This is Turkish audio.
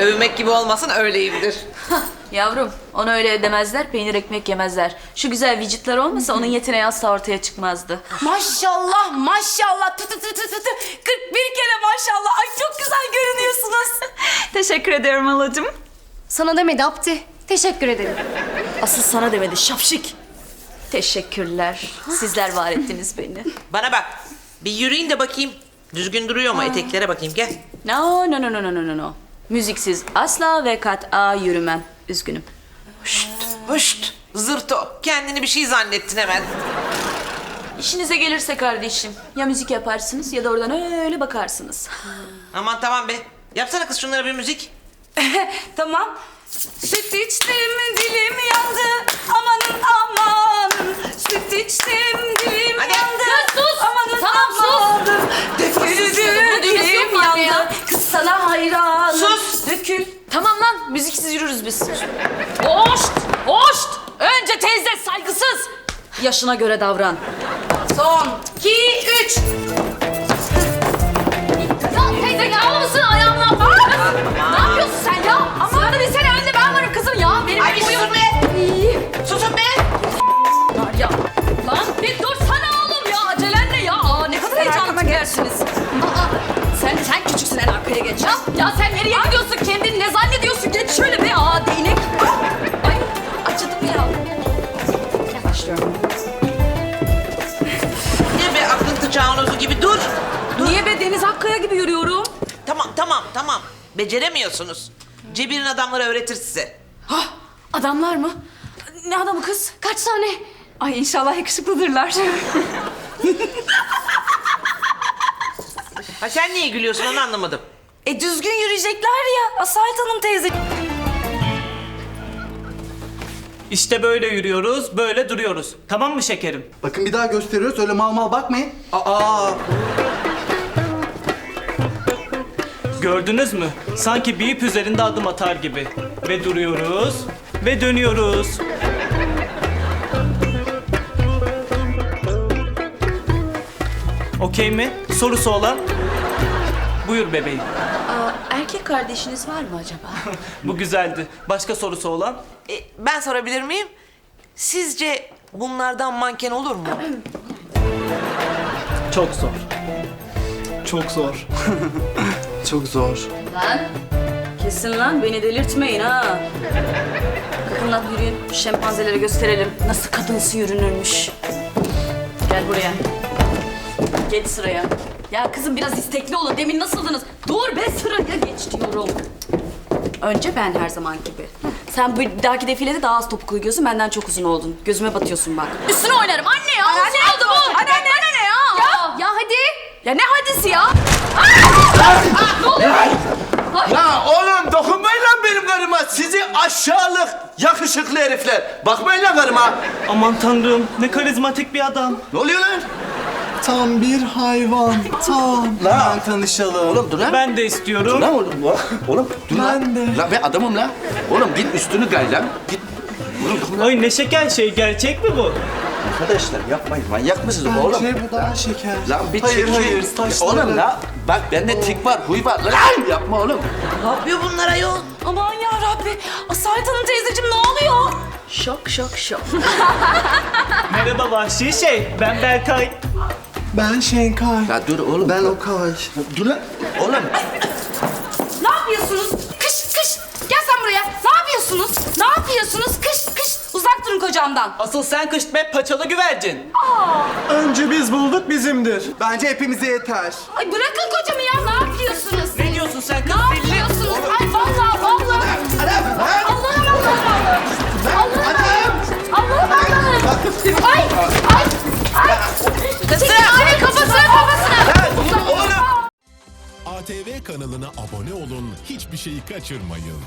övmek gibi olmasın öyleyimdir. Yavrum onu öyle demezler peynir ekmek yemezler. Şu güzel vücutlar olmasa onun yeteneği asla ortaya çıkmazdı. Maşallah maşallah tü tü tü tü tü tü. 41 kere maşallah. Ay çok güzel görünüyorsunuz. Teşekkür ederim halacığım. Sana demedi Abdi. Teşekkür ederim. Asıl sana demedi şapşik. Teşekkürler. Sizler var ettiniz beni. Bana bak. Bir yürüyün de bakayım. Düzgün duruyor mu? Eteklere bakayım gel. No no no no no no no. Müziksiz asla ve kat'a yürümem. Üzgünüm. Hışt. Zırto. Kendini bir şey zannettin hemen. İşinize gelirse kardeşim ya müzik yaparsınız ya da oradan öyle bakarsınız. Aman tamam be. Yapsana kız şunlara bir müzik. tamam. Süt içtim dilim yandı. Hayranım. Sus! Dökül. Tamam lan müziksiz yürürüz biz. Hoşt! Hoşt! Önce teyze saygısız. Yaşına göre davran. Son. iki, üç. Arkaya geç. Ya, ya sen nereye gidiyorsun? Kendini ne zannediyorsun? Geç şöyle be. Aa değnek. Ay acıdım ya. Başlıyorum. Ne be akıntı çağnozu gibi dur. Dur. Niye be Deniz Hakkaya gibi yürüyorum? Tamam tamam tamam. Beceremiyorsunuz. Cebir'in adamları öğretir size. Hah, adamlar mı? Ne adamı kız? Kaç tane? Ay inşallah yakışıklıdırlar. Ha sen niye gülüyorsun onu anlamadım. E düzgün yürüyecekler ya. Asalet Hanım teyze. İşte böyle yürüyoruz, böyle duruyoruz. Tamam mı şekerim? Bakın bir daha gösteriyoruz öyle mal mal bakmayın. Aa Gördünüz mü? Sanki bir ip üzerinde adım atar gibi. Ve duruyoruz ve dönüyoruz. Okey mi? Sorusu olan? Buyur bebeğim. Erkek kardeşiniz var mı acaba? Bu güzeldi. Başka sorusu olan? E, ben sorabilir miyim? Sizce bunlardan manken olur mu? Çok zor. çok zor. çok zor. lan kesin lan beni delirtmeyin ha. Kalkın lan yürüyün şempanzelere gösterelim nasıl kadınsı yürünürmüş. Gel buraya. Geç sıraya. Ya kızım biraz istekli olun. Demin nasıldınız? Dur be sıraya geç diyorum. Önce ben her zaman gibi. Sen bu dahaki defilede daha az topuklu giyiyorsun. Benden çok uzun oldun. Gözüme batıyorsun bak. Üstüne oynarım. Anne ya. Anne oldu bu. Anne anne. Bana ne ya? Ya, ya hadi. Ya ne hadisi ya? ne oluyor? Ya oğlum dokunmayın lan benim karıma. Sizi aşağılık yakışıklı herifler. Bakmayın lan karıma. Aman tanrım ne karizmatik bir adam. Ne oluyor lan? Tam bir hayvan. Tam. La. Hemen tanışalım. Oğlum dur lan. Ben de istiyorum. Lan oğlum. bak. Oğlum dur lan. Ben de. Lan ben adamım lan. Oğlum git üstünü gay lan. Git. Oğlum lan. Ay ne şeker şey gerçek mi bu? Arkadaşlar yapmayın. Manyak mısınız oğlum? Bence bu daha şeker. Lan bir hayır çekil. hayır saçları. Oğlum la. Bak bende tik var, huy var. Lan yapma oğlum. ne yapıyor bunlar ayol? Aman ya Rabbi. Asalet Hanım teyzeciğim ne oluyor? Şok şok şok. Merhaba vahşi şey. Ben Berkay. Ben Şenkay. Ya dur oğlum. Ben Okay. Dur lan. Oğlum. Ne yapıyorsunuz? Kış kış. Gel sen buraya. Ne yapıyorsunuz? Ne yapıyorsunuz? Kış kış. Uzak durun kocamdan. Asıl sen kıştme paçalı güvercin. Önce biz bulduk bizimdir. Bence hepimize yeter. Ay bırakın kocamı ya. Ne yapıyorsunuz? Ne diyorsun sen kız? Ne yapıyorsunuz? Ay vallahi vallahi. Allah'ım Allah'ım Allah'ım. Allah'ım Allah'ım Allah'ım. Ay ay ay. Kafasına kafasına. Oğlum. ATV kanalına abone olun, hiçbir şeyi kaçırmayın.